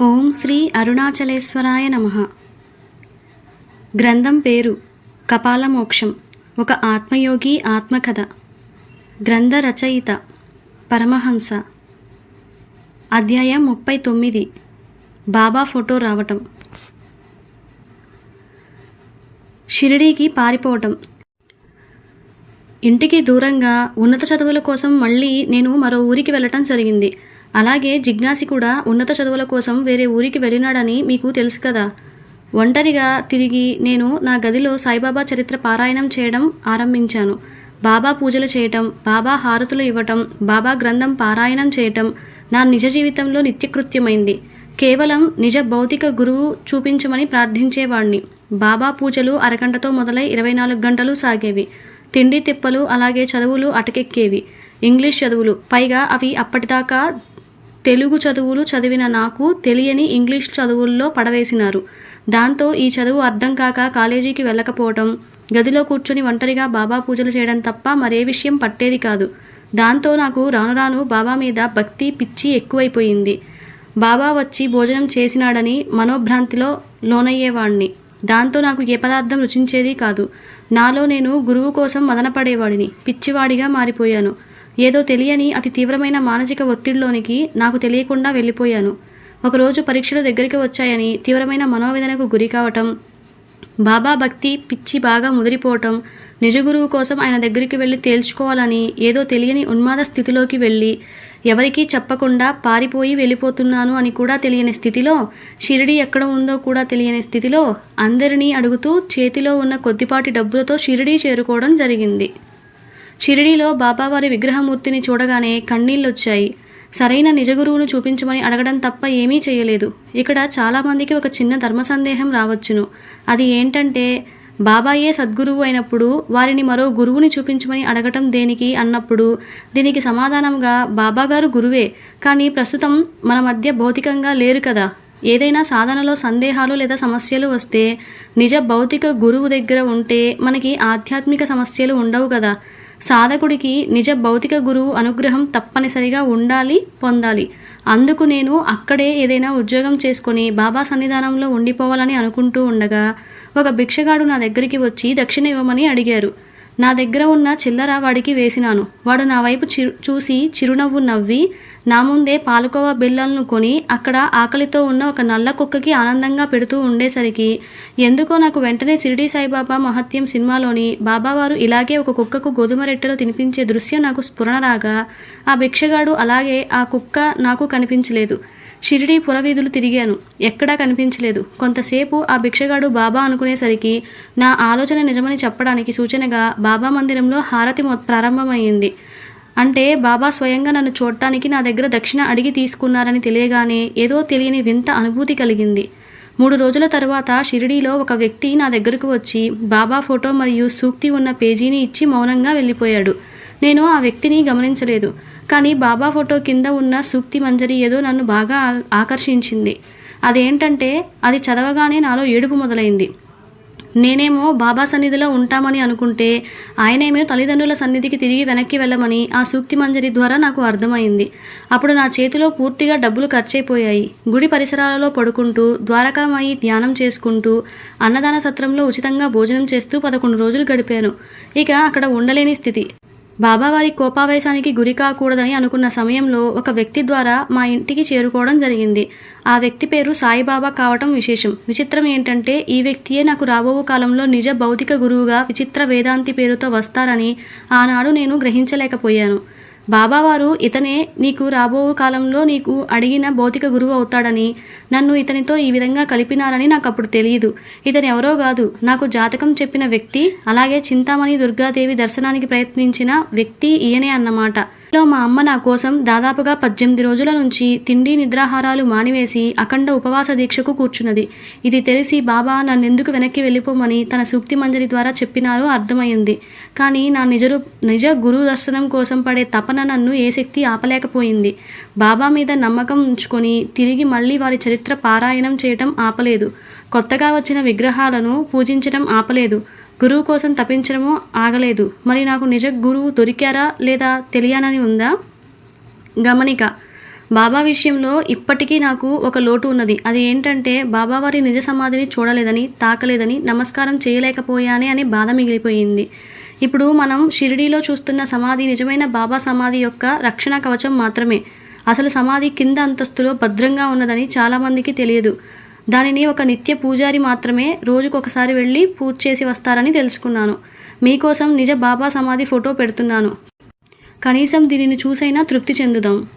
ఓం శ్రీ అరుణాచలేశ్వరాయ నమ. గ్రంథం పేరు కపాలమోక్షం ఒక ఆత్మయోగి ఆత్మకథ. గ్రంథ రచయిత పరమహంస. అధ్యాయం ముప్పై తొమ్మిది బాబా ఫోటో రావటం. షిరిడీకి పారిపోవటం. ఇంటికి దూరంగా ఉన్నత చదువుల కోసం మళ్ళీ నేను మరో ఊరికి వెళ్ళటం జరిగింది. అలాగే జిజ్ఞాసి కూడా ఉన్నత చదువుల కోసం వేరే ఊరికి వెళ్ళినాడని మీకు తెలుసు కదా. ఒంటరిగా తిరిగి నేను నా గదిలో సాయిబాబా చరిత్ర పారాయణం చేయడం ఆరంభించాను. బాబా పూజలు చేయటం బాబా హారతులు ఇవ్వటం బాబా గ్రంథం పారాయణం చేయటం నా నిజ జీవితంలో నిత్యకృత్యమైంది. కేవలం నిజ భౌతిక గురువు చూపించమని ప్రార్థించేవాణ్ణి. బాబా పూజలు అరగంటతో మొదలై ఇరవై నాలుగు గంటలు సాగేవి. తిండి తిప్పలు అలాగే చదువులు అటకెక్కేవి. ఇంగ్లీష్ చదువులు పైగా అవి అప్పటిదాకా తెలుగు చదువులు చదివిన నాకు తెలియని ఇంగ్లీష్ చదువుల్లో పడవేసినారు. దాంతో ఈ చదువు అర్థం కాక కాలేజీకి వెళ్ళకపోవటం గదిలో కూర్చొని ఒంటరిగా బాబా పూజలు చేయడం తప్ప మరే విషయం పట్టేది కాదు. దాంతో నాకు రాను రాను బాబా మీద భక్తి పిచ్చి ఎక్కువైపోయింది. బాబా వచ్చి భోజనం చేసినాడని మనోభ్రాంతిలో లోనయ్యేవాణ్ణి. దాంతో నాకు ఏ పదార్థం రుచించేది కాదు. నాలో నేను గురువు కోసం మదనపడేవాడిని. పిచ్చివాడిగా మారిపోయాను. ఏదో తెలియని అతి తీవ్రమైన మానసిక ఒత్తిడిలోనికి నాకు తెలియకుండా వెళ్ళిపోయాను. ఒకరోజు పరీక్షలు దగ్గరికి వచ్చాయని తీవ్రమైన మనోవేదనకు గురి కావటం బాబా భక్తి పిచ్చి బాగా ముదిరిపోవటం నిజ గురువు కోసం ఆయన దగ్గరికి వెళ్ళి తేల్చుకోవాలని ఏదో తెలియని ఉన్మాద స్థితిలోకి వెళ్ళి ఎవరికీ చెప్పకుండా పారిపోయి వెళ్ళిపోతున్నాను అని కూడా తెలియని స్థితిలో షిరిడి ఎక్కడ ఉందో కూడా తెలియని స్థితిలో అందరినీ అడుగుతూ చేతిలో ఉన్న కొద్దిపాటి డబ్బులతో షిరిడీ చేరుకోవడం జరిగింది. షిరిడీలో బాబావారి విగ్రహమూర్తిని చూడగానే కన్నీళ్ళొచ్చాయి. సరైన నిజగురువును చూపించమని అడగడం తప్ప ఏమీ చేయలేదు. ఇక్కడ చాలామందికి ఒక చిన్న ధర్మ సందేహం రావచ్చును. అది ఏంటంటే బాబాయే సద్గురువు అయినప్పుడు వారిని మరో గురువుని చూపించమని అడగటం దేనికి అన్నప్పుడు దీనికి సమాధానంగా బాబాగారు గురువే. కానీ ప్రస్తుతం మన మధ్య భౌతికంగా లేరు కదా. ఏదైనా సాధనలో సందేహాలు లేదా సమస్యలు వస్తే నిజ భౌతిక గురువు దగ్గర ఉంటే మనకి ఆధ్యాత్మిక సమస్యలు ఉండవు కదా. సాధకుడికి నిజ భౌతిక గురువు అనుగ్రహం తప్పనిసరిగా ఉండాలి పొందాలి. అందుకు నేను అక్కడే ఏదైనా ఉద్యోగం చేసుకొని బాబా సన్నిధానంలో ఉండిపోవాలని అనుకుంటూ ఉండగా ఒక భిక్షగాడు నా దగ్గరికి వచ్చి దక్షిణ ఇవ్వమని అడిగారు. నా దగ్గర ఉన్న చిల్లర వాడికి వేసినాను. వాడు నా వైపు చిరు చూసి చిరునవ్వు నవ్వి నా ముందే పాలకోవా బిళ్ళలను కొని అక్కడ ఆకలితో ఉన్న ఒక నల్ల కుక్కకి ఆనందంగా పెడుతూ ఉండేసరికి ఎందుకో నాకు వెంటనే షిరిడి సాయిబాబా మహత్యం సినిమాలోని బాబావారు ఇలాగే ఒక కుక్కకు గోధుమ రెట్టెలు తినిపించే దృశ్యం నాకు స్ఫురణ రాగా ఆ భిక్షగాడు అలాగే ఆ కుక్క నాకు కనిపించలేదు. షిరిడి పురవీధులు తిరిగాను. ఎక్కడా కనిపించలేదు. కొంతసేపు ఆ భిక్షగాడు బాబా అనుకునేసరికి నా ఆలోచన నిజమని చెప్పడానికి సూచనగా బాబా మందిరంలో హారతి మొ ప్రారంభమైంది అంటే బాబా స్వయంగా నన్ను చూడటానికి నా దగ్గర దక్షిణ అడిగి తీసుకున్నారని తెలియగానే ఏదో తెలియని వింత అనుభూతి కలిగింది. మూడు రోజుల తర్వాత షిరిడీలో ఒక వ్యక్తి నా దగ్గరకు వచ్చి బాబా ఫోటో మరియు సూక్తి ఉన్న పేజీని ఇచ్చి మౌనంగా వెళ్ళిపోయాడు. నేను ఆ వ్యక్తిని గమనించలేదు కానీ బాబా ఫోటో కింద ఉన్న సూక్తి మంజరి ఏదో నన్ను బాగా ఆకర్షించింది. అదేంటంటే అది చదవగానే నాలో ఏడుపు మొదలైంది. నేనేమో బాబా సన్నిధిలో ఉంటామని అనుకుంటే ఆయనేమో తల్లిదండ్రుల సన్నిధికి తిరిగి వెనక్కి వెళ్ళమని ఆ సూక్తి మంజరి ద్వారా నాకు అర్థమైంది. అప్పుడు నా చేతిలో పూర్తిగా డబ్బులు ఖర్చయిపోయాయి గుడి పరిసరాలలో పడుకుంటూ ద్వారకామాయి ధ్యానం చేసుకుంటూ అన్నదాన సత్రంలో ఉచితంగా భోజనం చేస్తూ పదకొండు రోజులు గడిపాను. ఇక అక్కడ ఉండలేని స్థితి. బాబావారి కోపావేశానికి గురి కాకూడదని అనుకున్న సమయంలో ఒక వ్యక్తి ద్వారా మా ఇంటికి చేరుకోవడం జరిగింది. ఆ వ్యక్తి పేరు సాయిబాబా కావటం విశేషం. విచిత్రం ఏంటంటే ఈ వ్యక్తియే నాకు రాబో కాలంలో నిజ భౌతిక గురువుగా విచిత్ర వేదాంతి పేరుతో వస్తారని ఆనాడు నేను గ్రహించలేకపోయాను. బాబావారు ఇతనే నీకు రాబో కాలంలో నీకు అడిగిన భౌతిక గురువు అవుతాడని నన్ను ఇతనితో ఈ విధంగా కలిపినారని నాకు అప్పుడు తెలియదు. ఇతను ఎవరో కాదు. నాకు జాతకం చెప్పిన వ్యక్తి అలాగే చింతామణి దుర్గాదేవి దర్శనానికి ప్రయత్నించిన వ్యక్తి ఈయనే అన్నమాట. లో మా అమ్మ నా కోసం దాదాపుగా పద్దెనిమిది రోజుల నుంచి తిండి నిద్రాహారాలు మానివేసి అఖండ ఉపవాస దీక్షకు కూర్చున్నది. ఇది తెలిసి బాబా నన్నెందుకు వెనక్కి వెళ్ళిపోమని తన సూక్తి మంజరి ద్వారా చెప్పినారో అర్థమైంది కానీ నా నిజరు నిజ గురు దర్శనం కోసం పడే తపన నన్ను ఏ శక్తి ఆపలేకపోయింది. బాబా మీద నమ్మకం ఉంచుకొని తిరిగి మళ్ళీ వారి చరిత్ర పారాయణం చేయటం ఆపలేదు. కొత్తగా వచ్చిన విగ్రహాలను పూజించటం ఆపలేదు. గురువు కోసం తపించడము ఆగలేదు. మరి నాకు నిజ గురువు దొరికారా లేదా తెలియనని ఉందా? గమనిక బాబా విషయంలో ఇప్పటికీ నాకు ఒక లోటు ఉన్నది. అది ఏంటంటే బాబావారి నిజ సమాధిని చూడలేదని తాకలేదని నమస్కారం చేయలేకపోయానే అని బాధ మిగిలిపోయింది. ఇప్పుడు మనం షిరిడీలో చూస్తున్న సమాధి నిజమైన బాబా సమాధి యొక్క రక్షణ కవచం మాత్రమే. అసలు సమాధి కింద అంతస్తులో భద్రంగా ఉన్నదని చాలామందికి తెలియదు. దానిని ఒక నిత్య పూజారి మాత్రమే రోజుకొకసారి వెళ్ళి పూజ చేసి వస్తారని తెలుసుకున్నాను. మీకోసం నిజ బాబా సమాధి ఫోటో పెడుతున్నాను. కనీసం దీనిని చూసైనా తృప్తి చెందుదాం.